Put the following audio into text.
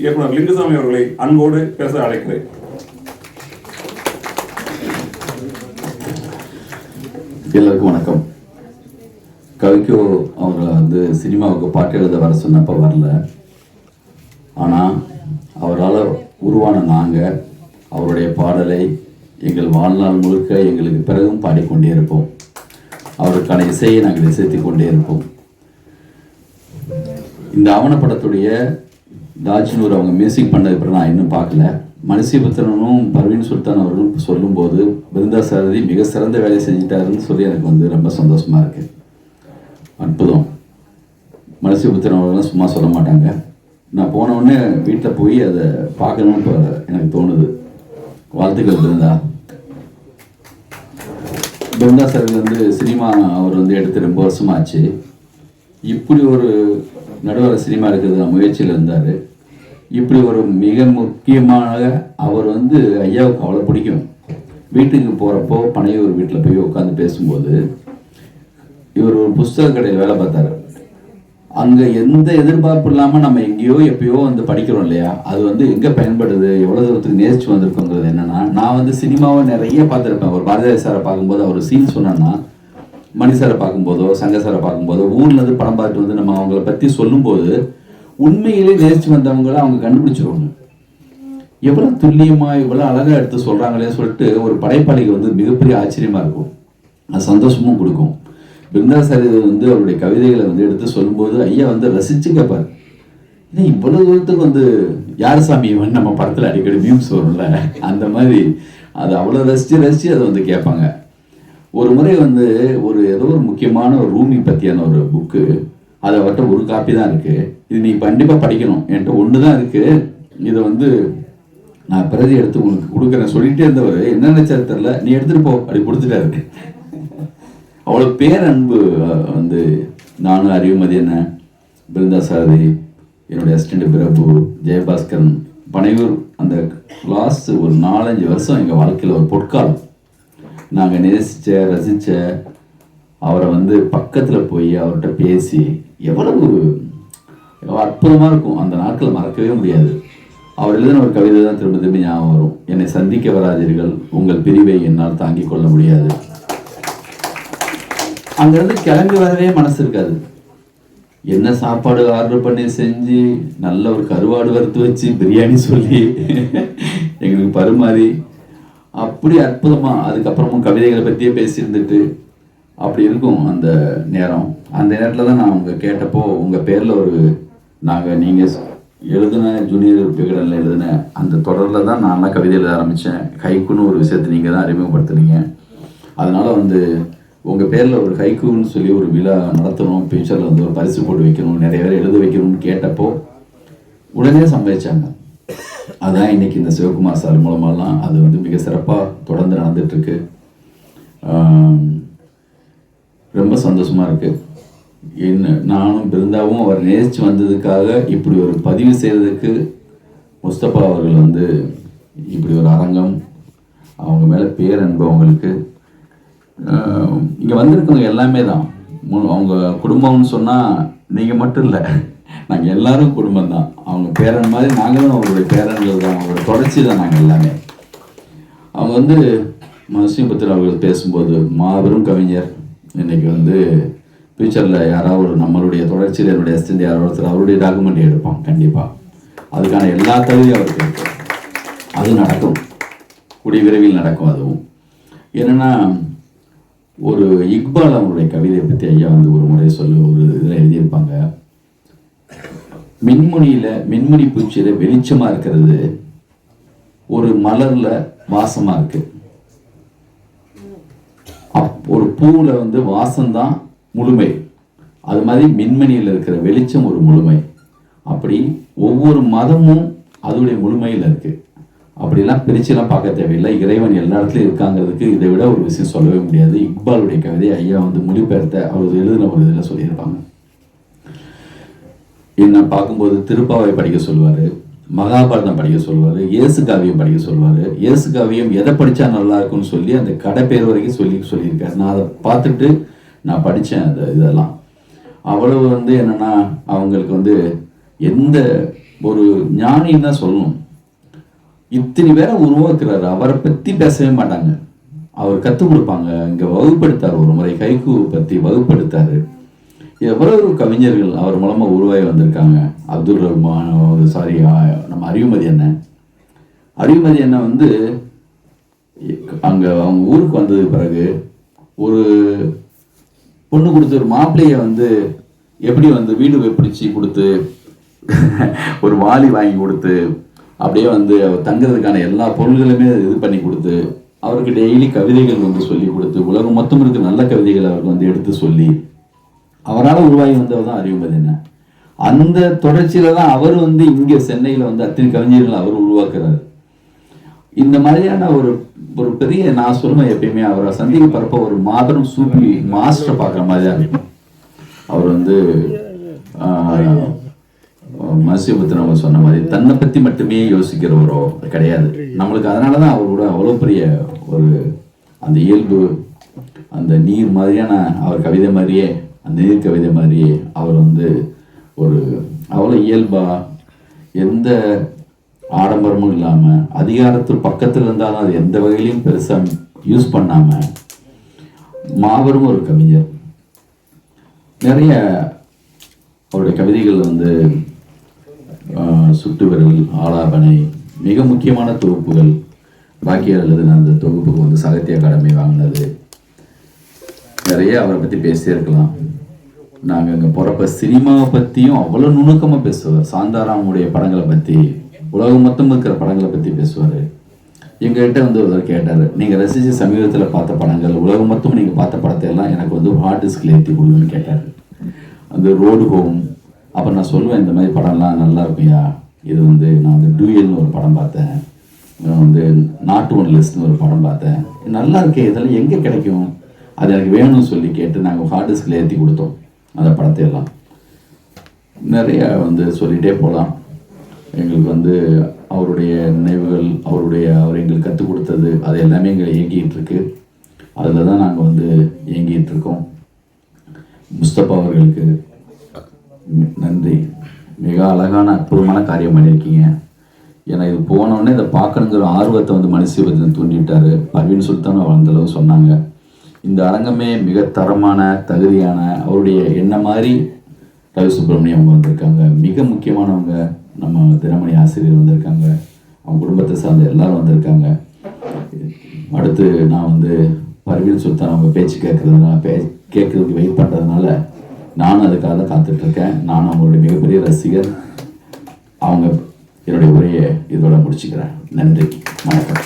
இயக்குனர் லிங்குசாமி அவர்களை அன்போடு பேச அழைக்கிறேன். எல்லாருக்கும் வணக்கம். கவிக்கோ அவர்களை வந்து சினிமாவுக்கு பாட்டு எழுத வர சொன்னப்போ வரல. ஆனால் அவரால் உருவான நாங்கள் அவருடைய பாடலை எங்கள் வாழ்நாள் முழுக்க எங்களுக்கு பிறகும் பாடிக்கொண்டே இருப்போம். அவருக்கான இசையை நாங்கள் இசைத்து கொண்டே இருப்போம். இந்த ஆவணப்படத்துடைய தாஜ்னூர் அவங்க மியூசிக் பண்ணது அப்புறம் நான் இன்னும் பார்க்கல. மனுஷபுத்திரனும் பர்வீன் சுல்தான் அவர்களும் சொல்லும்போது பிருந்தா சாரதி மிக சிறந்த வேலை செஞ்சிட்டாருன்னு சொல்லி எனக்கு வந்து ரொம்ப சந்தோஷமாக இருக்கு. அற்புதம். மனுஷபுத்திரன் அவர்கள்லாம் சும்மா சொல்ல மாட்டாங்க. நான் போன உடனே வீட்டில் போய் அதை பார்க்கணும்னு இப்போ எனக்கு தோணுது. வாழ்த்துக்கள் பிருந்தா பிருந்தா சார் வந்து சினிமா அவர் வந்து எடுத்து ரொம்ப வருஷமாச்சு. இப்படி ஒரு நடுவர சினிமா இருக்கிறது முயற்சியில் இருந்தார். இப்படி ஒரு மிக முக்கியமாக அவர் வந்து ஐயாவுக்கு அவ்வளோ பிடிக்கும். வீட்டுக்கு போகிறப்போ பனையூர் வீட்டில் போய் உட்காந்து பேசும்போது இவர் ஒரு புஸ்தக கடையில் வேலை பார்த்தாரு. அங்கே எந்த எதிர்பார்ப்பு இல்லாமல் நம்ம எங்கேயோ எப்பயோ வந்து படிக்கிறோம் இல்லையா? அது வந்து எங்கே பயன்படுது? எவ்வளோ தூரத்துக்கு நேசிச்சு வந்திருக்கோங்கிறது என்னென்னா நான் வந்து சினிமாவை நிறைய பார்த்துருப்பேன். ஒரு பாரதியார் சாரை பார்க்கும்போது அவர் சீன் சொன்னேன்னா மனுஷரை பார்க்கும்போதோ சங்கசரை பார்க்கும்போதோ ஊர்லேருந்து படம் பார்த்துட்டு வந்து நம்ம அவங்கள பற்றி சொல்லும்போது உண்மையிலே நேசிச்சு வந்தவங்கள அவங்க கண்டுபிடிச்சிருவாங்க. எவ்வளோ துல்லியமாக இவ்வளோ அழகாக எடுத்து சொல்கிறாங்களே சொல்லிட்டு ஒரு படைப்பாளிக்கு வந்து மிகப்பெரிய ஆச்சரியமாக இருக்கும். அது சந்தோஷமும் கொடுக்கும். பிருந்தாசாரி வந்து அவருடைய கவிதைகளை வந்து எடுத்து சொல்லும்போது ஐயா வந்து ரசிச்சு கேட்பார் ஏன் இவ்வளோ தூரத்துக்கு வந்து யார் சாமி நம்ம படத்தில் அடிக்கடி மியூம்ஸ் வரும்ல? அந்த மாதிரி. அது அவ்வளோ ரசிச்சு ரசித்து அதை வந்து கேட்பாங்க. ஒரு முறை வந்து ஒரு ஏதோ ஒரு முக்கியமான ஒரு ரூமி பற்றியான ஒரு புக்கு அதை அவர்கிட்ட ஒரு காப்பி தான் இருக்குது இது நீ கண்டிப்பாக படிக்கணும். என்கிட்ட ஒன்று தான் இருக்குது இதை வந்து நான் பிரதி எடுத்து உனக்கு கொடுக்குறேன். சொல்லிட்டே இருந்தவர் என்ன நினைச்சாரு தெரில நீ எடுத்துகிட்டு போ. அப்படி கொடுத்துட்டாரு. அவ்வளோ பேரன்பு வந்து நானும் அறிவுமதி என்ன பிருந்தா சாரதி என்னுடைய அசிஸ்டண்ட் பிரபு ஜெயபாஸ்கரன் பனையூர் அந்த லாஸ்ட் ஒரு நாலஞ்சு வருஷம் எங்கள் வாழ்க்கையில் ஒரு பொற்காலம். நாங்கள் நேசித்த ரசித்த அவரை வந்து பக்கத்தில் போய் அவர்கிட்ட பேசி எவ்வளவு அற்புதமாக இருக்கும். அந்த நாட்களை மறக்கவே முடியாது. அவர் எழுதின ஒரு கவிதை தான் திரும்ப திரும்ப ஞாபகம் வரும். என்னை சந்திக்க வராதீர்கள். உங்கள் பிரிவை என்னால் தாங்கிக் கொள்ள முடியாது. அங்கிருந்து கிளம்பி வரவே மனசு இருக்காது. என்ன சாப்பாடு ஆர்டர் பண்ணி செஞ்சு நல்ல ஒரு கருவாடு வறுத்து வச்சு பிரியாணி சொல்லி எங்களுக்கு பருமாறி அப்படி அற்புதமா அதுக்கப்புறமும் கவிதைகளை பற்றியே பேசியிருந்துட்டு அப்படி இருக்கும் அந்த நேரம். அந்த நேரத்தில் தான் நான் உங்க கேட்டப்போ உங்கள் பேரில் ஒரு நாங்கள் நீங்கள் எழுதின ஜூனியர் விகடனில் எழுதின அந்த தொடரில் தான் நான்லாம் கவிதை எழுத ஆரம்பித்தேன் கைக்குன்னு ஒரு விஷயத்தை நீங்கள் தான் அறிமுகப்படுத்துனீங்க. அதனால் வந்து உங்கள் பேரில் ஒரு ஹைக்கூன்னு சொல்லி ஒரு விழா நடத்தணும் ஃபியூச்சரில் வந்து ஒரு பரிசு போட்டு வைக்கணும் நிறைய பேர் எழுத வைக்கணும்னு கேட்டப்போ உடனே சம்பாதிச்சாங்க. அதான் இன்னைக்கு இந்த சிவகுமார் சார் மூலமாலாம் அது வந்து மிக சிறப்பாக தொடர்ந்து நடந்துகிட்ருக்கு ரொம்ப சந்தோஷமாக இருக்குது என்ன நானும் பிருந்தாவும் அவர் நேசிச்சு வந்ததுக்காக இப்படி ஒரு பதிவு செய்யறதுக்கு முஸ்தபா அவர்கள் வந்து இப்படி ஒரு அரங்கம் அவங்க மேலே பேரன்பு அவங்களுக்கு. இங்கே வந்திருக்கவங்க எல்லாமே தான். மு- அவங்க குடும்பம்னு சொன்னால் நீங்கள் மட்டும் இல்லை. நாங்கள் எல்லாரும் குடும்பம் தான். அவங்க பேரன் மாதிரி நாங்களும் அவங்களுடைய பேரன்கள் தான். அவங்களோட தொடர்ச்சி தான் நாங்கள் எல்லாமே. அவங்க வந்து மனசிபுத்திர அவர்கள் பேசும்போது மாபெரும் கவிஞர். இன்னைக்கு வந்து ஃபியூச்சரில் யாராவது ஒரு நம்மளுடைய தொடர்ச்சியில் என்னுடைய அசிஸ்டன்ட் யாரோ ஒருத்தர் அவருடைய டாக்குமெண்ட் எடுப்பான் கண்டிப்பாக அதுக்கான எல்லா தகுதியும் அவருக்கு இருக்கு. அது நடக்கும். கூடிய விரைவில் நடக்கும் அதுவும். என்னென்னா ஒரு இக்பால் அவருடைய கவிதையை பற்றி ஐயா வந்து ஒரு முறை சொல்லி ஒரு இதில் எழுதியிருப்பாங்க. மின்முனியில் மின்முனி பூச்சியில் வெளிச்சமாக இருக்கிறது ஒரு மலரில் வாசமாக இருக்கு. அப்- ஒரு பூவில் வந்து வாசம்தான் முழுமை. அது மாதிரி மின்மணியில் இருக்கிற வெளிச்சம் ஒரு முழுமை. அப்படி ஒவ்வொரு மதமும் அதோடைய முழுமையில் இருக்கு. அப்படிலாம் பிரிச்செல்லாம் பார்க்க தேவையில்லை. இறைவன் எல்லா இடத்துலையும் இருக்காங்கிறதுக்கு இதை விட ஒரு விஷயம் சொல்லவே முடியாது. இக்பாலுடைய கவிதை ஐயா வந்து மொழிபெயர்த்த அவர் எழுதின ஒரு இதில் சொல்லியிருப்பாங்க. என்ன பார்க்கும்போது திருப்பாவை படிக்க சொல்லுவார் மகாபாரதம் படிக்க சொல்லுவார் இயேசு காவியம் படிக்க சொல்லுவார். இயேசு காவியம் எதை படித்தா நல்லா இருக்கும்னு சொல்லி அந்த கடைப்பேர் வரைக்கும் சொல்லி சொல்லியிருக்காரு. நான் அதை பார்த்துட்டு நான் படித்தேன் அந்த இதெல்லாம். அவ்வளவு வந்து என்னன்னா அவங்களுக்கு வந்து எந்த ஒரு ஞானின்னு தான் சொல்லணும். இத்தனை பேரை உருவாக்குறாரு. அவரை பத்தி பேசவே மாட்டாங்க. அவர் கற்றுக் கொடுப்பாங்க. இங்க வகுப்படுத்தார். ஒரு முறை கைக்கு பத்தி வகுப்படுத்தாரு. எவ்வளவு கவிஞர்கள் அவர் மூலமாக உருவாகி வந்திருக்காங்க? அப்துல் ரஹ்மான் சாரி நம்ம அறிவுமதி அண்ணன். அறிவுமதி அண்ணன் வந்து அங்கே அவங்க ஊருக்கு வந்தது பிறகு ஒரு பொண்ணு கொடுத்து ஒரு மாப்பிள்ளையை வந்து எப்படி வந்து வீடு பிடிச்சி கொடுத்து ஒரு வாலி வாங்கி கொடுத்து அப்படியே வந்து தங்குறதுக்கான எல்லா பொருள்களுமே இது பண்ணி கொடுத்து அவருக்கு டெய்லி கவிதைகள் வந்து சொல்லி கொடுத்து உலகம் மொத்தம் இருக்க நல்ல கவிதைகள் அவருக்கு வந்து எடுத்து சொல்லி அவரால் உருவாகி வந்தவர் தான் அறிவுமதி என்ன? அந்த தொடர்ச்சியில தான் அவர் வந்து இங்க சென்னையில வந்து அத்தனை கவிஞர்கள் அவர் உருவாக்குறாரு. இந்த மாதிரியான ஒரு ஒரு பெரிய நான் சொல்லுவேன் எப்பயுமே அவரை சந்திக்க பரப்ப ஒரு மாபெரும் சூப்பி மாஸ்டர் பார்க்குற மாதிரி இருக்கும். அவர் வந்து மசிபத்தின் அவங்க சொன்ன மாதிரி தன்னை பத்தி மட்டுமே யோசிக்கிறவரோ கிடையாது. நம்மளுக்கு அதனால தான் அவரோட அவ்வளோ பெரிய ஒரு அந்த இயல்பு அந்த நீர் மாதிரியான அவர் கவிதை மாதிரியே அந்த நீர் கவிதை மாதிரியே அவர் வந்து ஒரு அவ்வளோ இயல்பாக எந்த ஆடம்பரமும் இல்லாமல் அதிகாரத்தில் பக்கத்தில் இருந்தாலும் அது எந்த வகையிலையும் பெருசாக யூஸ் பண்ணாமல் மாபெரும் ஒரு கவிஞர். நிறைய அவருடைய கவிதைகள் வந்து ஆஹ், சுட்டு விரல் ஆலாபனை மிக முக்கியமான தொகுப்புகள் பாக்கியர் எழுதின அந்த தொகுப்புக்கு வந்து சாகித்ய அகாடமி வாங்கினது. நிறைய அவரை பற்றி பேசியிருக்கலாம் நாங்கள் இங்கே போகிறப்ப சினிமாவை பற்றியும் அவ்வளோ நுணுக்கமாக பேசுவார். சாந்தாராமுடைய படங்களை பற்றி உலகம் மொத்தம் இருக்கிற படங்களை பற்றி பேசுவார். எங்ககிட்ட வந்து ஒருத்தர் கேட்டார் நீங்கள் ரசித்து சமீபத்தில் பார்த்த படங்கள் உலகம் மொத்தம் நீங்கள் பார்த்த படத்தை எல்லாம் எனக்கு வந்து ஹார்ட் டிஸ்கில் ஏற்றி கொடுங்கன்னு கேட்டார். அந்த ரோடு ஹோம் அப்போ நான் சொல்லுவேன் இந்த மாதிரி படம்லாம் நல்லா இருக்கும்யா. இது வந்து நான் வந்து டூயல்னு ஒரு படம் பார்த்தேன். நான் வந்து நாட்டு ஒன் லிஸ்ட்னு ஒரு படம் பார்த்தேன். நல்லா இருக்கே இதெல்லாம் எங்கே கிடைக்கும்? அது எனக்கு வேணும்னு சொல்லி கேட்டு நாங்கள் ஹார்ட் டிஸ்கில் ஏற்றி கொடுத்தோம். அந்த படத்தை எல்லாம் நிறைய வந்து சொல்லிகிட்டே போகலாம் எங்களுக்கு வந்து அவருடைய நினைவுகள் அவருடைய அவர் எங்களுக்கு கற்றுக் கொடுத்தது அது எல்லாமே எங்களை இயங்கிட்டு இருக்கு. அதில் தான் நாங்கள் வந்து இயங்கிகிட்டு இருக்கோம். முஸ்தபா அவர்களுக்கு நன்றி. மிக அழகான அற்புதமான காரியம் பண்ணியிருக்கீங்க. ஏன்னா இது போனோடனே இதை பார்க்கணுங்கிற ஆர்வத்தை வந்து மனசு தூண்டிவிட்டார் பர்வீன் சுல்தான் அந்த அளவு சொன்னாங்க. இந்த அரங்கமே மிக தரமான தகுதியான அவருடைய என்ன மாதிரி ரவி சுப்பிரமணியம் அவங்க வந்திருக்காங்க. மிக முக்கியமானவங்க நம்ம தினமணி ஆசிரியர் வந்திருக்காங்க. அவங்க குடும்பத்தை சார்ந்த எல்லாரும் வந்திருக்காங்க. அடுத்து நான் வந்து பர்வீன் சுல்தான் அவங்க பேச்சு கேட்கறதுனால பே கேட்கறதுக்கு வெயிட் பண்ணுறதுனால நானும் அதுக்காக தான் காத்துட்டு நானும் அவங்களுடைய மிகப்பெரிய ரசிகர். அவங்க என்னுடைய உரையை இதோட முடிச்சுக்கிறேன். நன்றி. வணக்கம்.